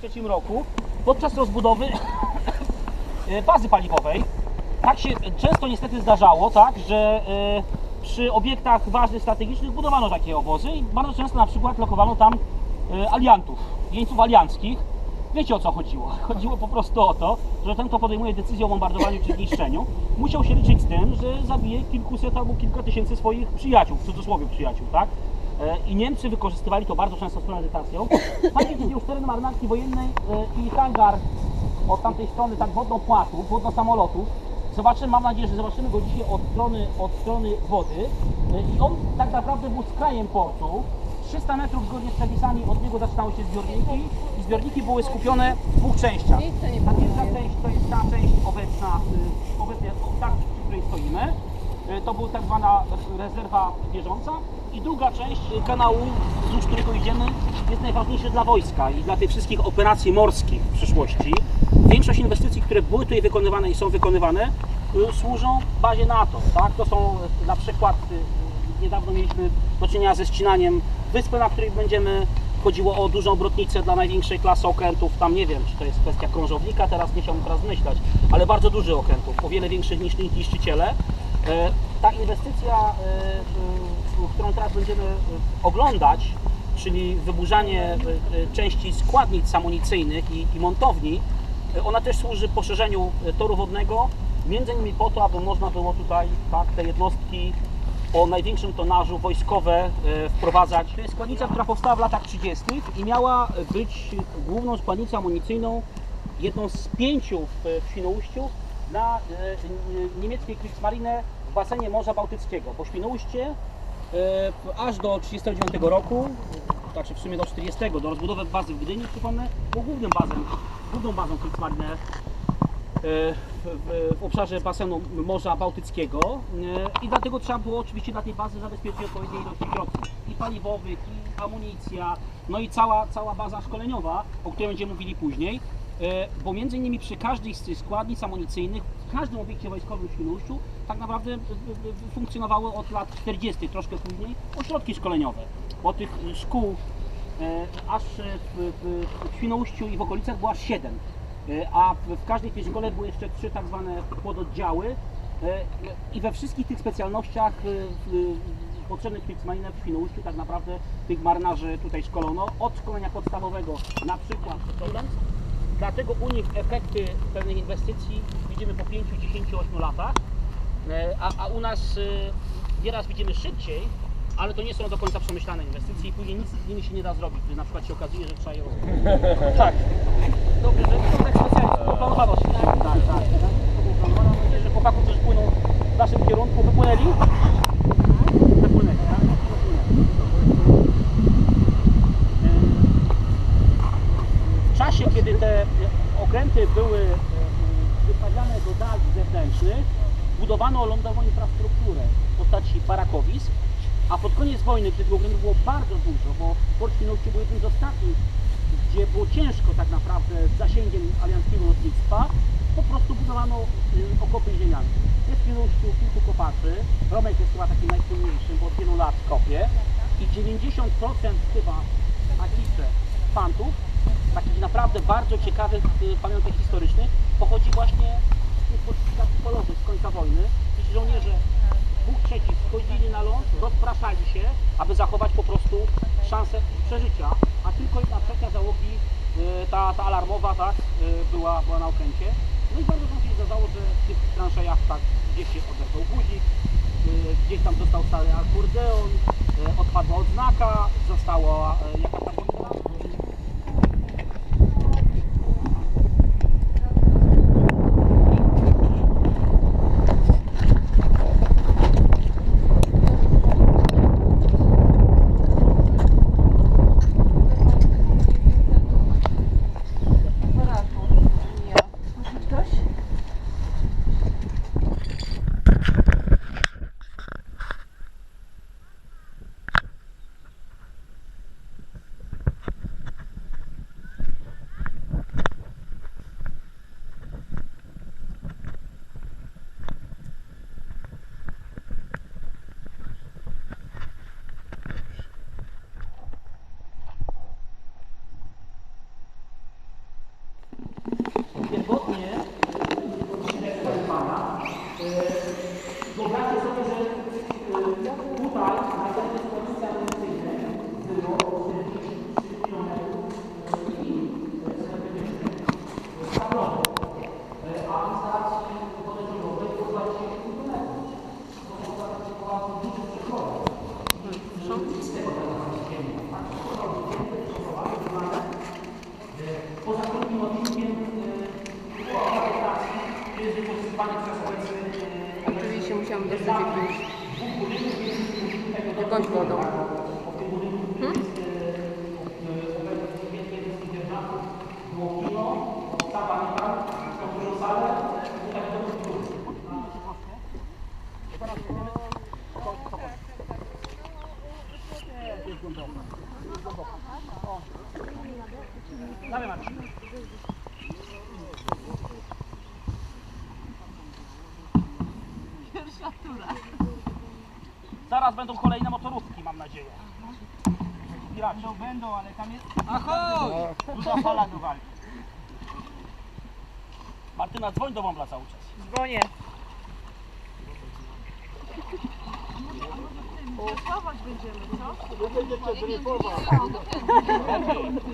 1993 roku podczas rozbudowy e, bazy paliwowej. Tak się często niestety zdarzało, tak, że e, przy obiektach ważnych, strategicznych budowano takie obozy i bardzo często na przykład lokowano tam e, aliantów, jeńców alianckich. Wiecie o co chodziło? Chodziło po prostu o to, że ten, kto podejmuje decyzję o bombardowaniu czy zniszczeniu, musiał się liczyć z tym, że zabije kilkuset albo kilka tysięcy swoich przyjaciół, w cudzysłowie przyjaciół, tak? E, I Niemcy wykorzystywali to bardzo często z premedytacją. Tam gdzie już teren marynarki wojennej e, i hangar od tamtej strony tak wodną płatu, wodno samolotów. Zobaczymy, mam nadzieję, że zobaczymy go dzisiaj od strony, od strony wody. E, I on tak naprawdę był skrajem portu. 300 metrów zgodnie z przepisami od niego zaczynały się zbiorniki i zbiorniki były skupione w dwóch częściach. Ta pierwsza część to jest ta część obecna, y, obecnie o, ta, przy której stoimy. To była tak zwana rezerwa bieżąca. I druga część kanału, wzdłuż którego idziemy, jest najważniejszy dla wojska i dla tych wszystkich operacji morskich w przyszłości. Większość inwestycji, które były tutaj wykonywane i są wykonywane, y, służą bazie NATO. Tak? To są y, na przykład y, niedawno mieliśmy do czynienia ze ścinaniem wyspy, na której będziemy. Chodziło o dużą obrotnicę dla największej klasy okrętów. Tam nie wiem, czy to jest kwestia krążownika, teraz nie chciałbym teraz myśleć, ale bardzo dużych okrętów, o wiele większych niż niszczyciele. E, Ta inwestycja, e, e, którą teraz będziemy e, oglądać, czyli wyburzanie e, e, części składnic amunicyjnych i, i montowni, ona też służy poszerzeniu toru wodnego, między innymi po to, aby można było tutaj tak, te jednostki o największym tonażu wojskowe wprowadzać. To jest składnica, która powstała w latach 30. i miała być główną składnicą amunicyjną, jedną z pięciu w, Świnoujściu dla niemieckiej Kriegsmarine w basenie Morza Bałtyckiego. Bo Świnoujście aż do 1939 roku, znaczy w sumie do 40, do rozbudowy bazy w Gdyni, przypomnę, był głównym bazem, główną bazą Kriegsmarine e, w, w, w obszarze basenu Morza Bałtyckiego. E, i dlatego trzeba było oczywiście dla tej bazy zabezpieczyć odpowiednie ilości środków. I paliwowych, i amunicja, no i cała, cała baza szkoleniowa, o której będziemy mówili później, e, bo między innymi przy każdej z tych składnic amunicyjnych, w każdym obiekcie wojskowym w Świnoujściu tak naprawdę e, e, e, funkcjonowały od lat 40, troszkę później, ośrodki szkoleniowe, bo tych szkół e, aż w, w, w Świnoujściu i w okolicach było aż 7. E, a w- każdej tej szkole były jeszcze trzy tak zwane pododdziały e, i we wszystkich tych specjalnościach e, potrzebnych Kriegsmarine w Świnoujściu tak naprawdę tych marynarzy tutaj szkolono od szkolenia podstawowego na przykład. Dlatego u nich efekty pewnych inwestycji widzimy po 5, 10, 8 latach, E, a, a u nas e, nieraz widzimy szybciej, ale to nie są do końca przemyślane inwestycje i później nic z nimi się nie da zrobić, gdy na przykład się okazuje, że trzeba je rozwiązać. Tak. Dobrze, że to tak specjalnie poplanowano się. Tak, tak, tak. tak. Nadzieję, że chłopaków, którzy płyną w naszym kierunku. Wypłynęli, tak? Wypłynęli. E, W czasie, kiedy te e, były e, wystawiane do dali zewnętrznych, budowano lądową infrastrukturę w postaci barakowisk, a pod koniec wojny, gdy tych okrętów było bardzo dużo, bo Port Świnoujście był jednym z ostatnich, gdzie było ciężko tak naprawdę z zasięgiem alianckiego lotnictwa, po prostu budowano y, okopy ziemiane. Jest w Świnoujściu kilku kopaczy, Romek jest chyba takim najsłynniejszym, bo od wielu lat kopie i 90% chyba takich fantów, takich naprawdę bardzo ciekawych y, pamiątek historycznych, pochodzi właśnie z tych fortyfikacji polowych z końca wojny. Ci żołnierze dwóch trzecich schodzili na ląd, rozpraszali się, aby zachować po prostu szansę przeżycia, a tylko jedna trzecia załogi, y, ta, ta alarmowa, tak, y, była, była na okręcie. No i bardzo często się zdarzało, że w tych transzejach tak gdzieś się oderwał guzik, gdzieś tam został stary akordeon, odpadła odznaka, została jakaś tam pod wodą. Dawaj Marcin. Zaraz będą kolejne mam nadzieję. Będą, ale tam jest... Ahoj! Duża fala do walki. Martyna, dzwoń do Wąbla cały czas. Dzwonię.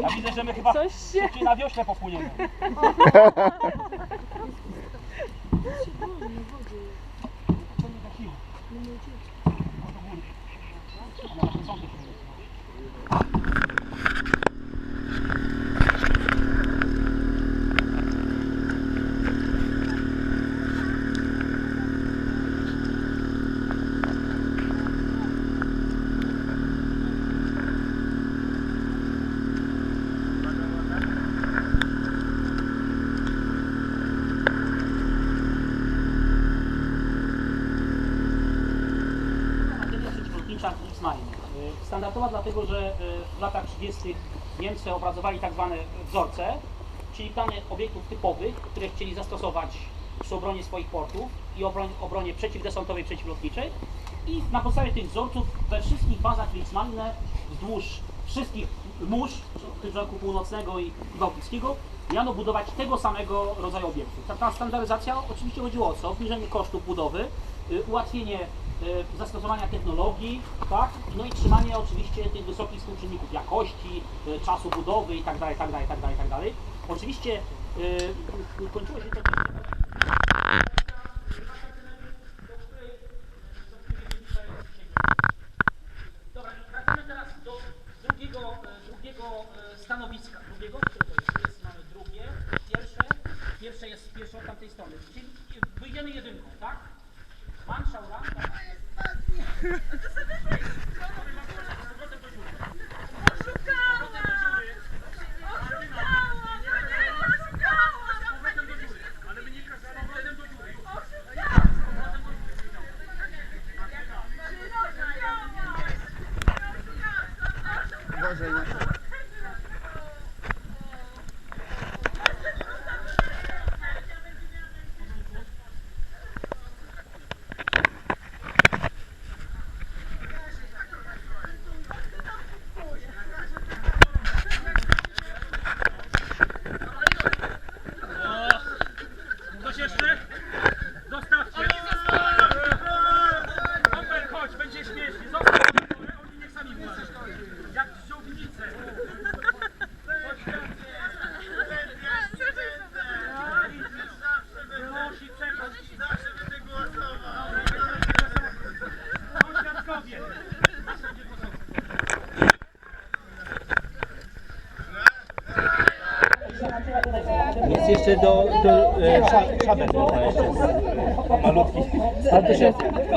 Ja widzę, że my chyba Coś się... na wiośle popłyniemy. Bateria 아. Standardowa dlatego, że y, w latach 30. Niemcy opracowali tak zwane wzorce, czyli plany obiektów typowych, które chcieli zastosować przy obronie swoich portów i obronie, przeciwdesantowej, przeciwlotniczej. I na podstawie tych wzorców we wszystkich bazach Kriegsmarine wzdłuż wszystkich mórz Brzegu Północnego i Bałtyckiego miano budować tego samego rodzaju obiektów. Ta, ta standaryzacja oczywiście chodziło o co? Obniżenie kosztów budowy, y, ułatwienie zastosowania technologii, tak? no i trzymanie oczywiście tych wysokich współczynników jakości, y, czasu budowy itd., itd., itd., itd. Oczywiście y, kończyło się to Dobra, wracamy teraz do drugiego, e, e, stanowiska. Drugiego? Które to jest? Mamy drugie, pierwsze. Pierwsze jest pierwsze od tamtej strony. Czyli jeszcze do, do e, sza- szabel można jeszcze. Malutki. Ale to, się,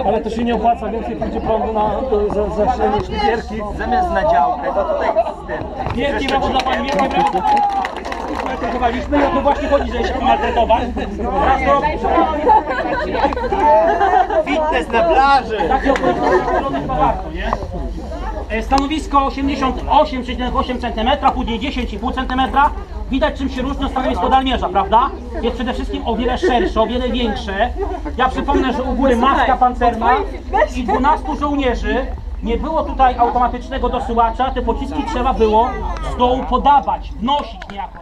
ale to się nie opłaca, więcej pójdzie prądu na za, szlifierki. Zamiast na działkę, to tutaj z tym. Wielkie brawo dla Pani, wielkie brawo. Maltretowaliśmy i o to właśnie chodzi, że się maltretować. Fitness na plaży. takie warto, nie? E, Stanowisko 88,8 cm, później 10,5 cm. Widać czym się różni od stanowisko dalmierza, prawda? Jest przede wszystkim o wiele szersze, o wiele większe. Ja przypomnę, że u góry maska pancerna i 12 żołnierzy. Nie było tutaj automatycznego dosyłacza, te pociski trzeba było z dołu podawać, wnosić niejako.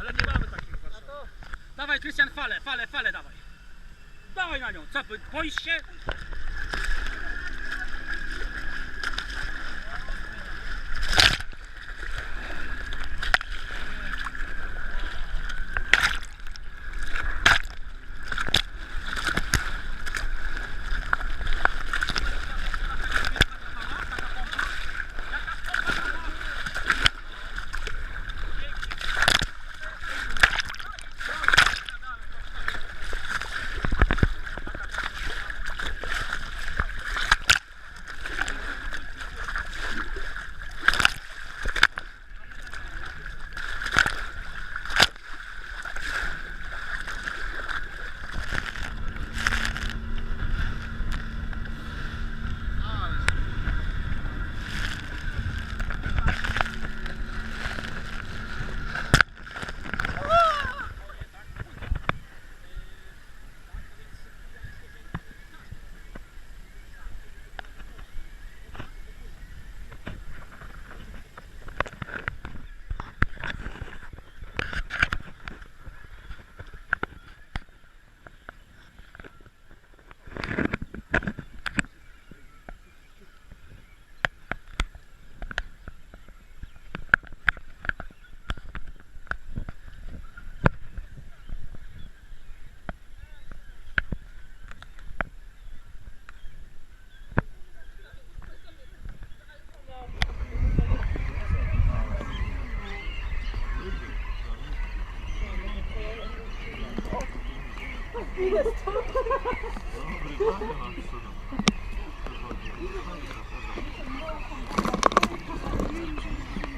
Ale nie mamy takich Warszawy. Dawaj Krystian, falę, falę, falę dawaj. Dawaj na nią, co, boisz się?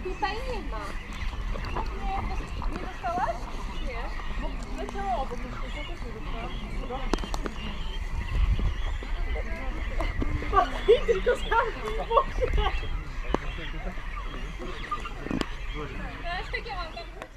Tutaj nie ma. Nie, nie dostałaś? Nie. Bo leciało obok, więc ja też nie dostałam. I tylko sam Ja już takie mam, tak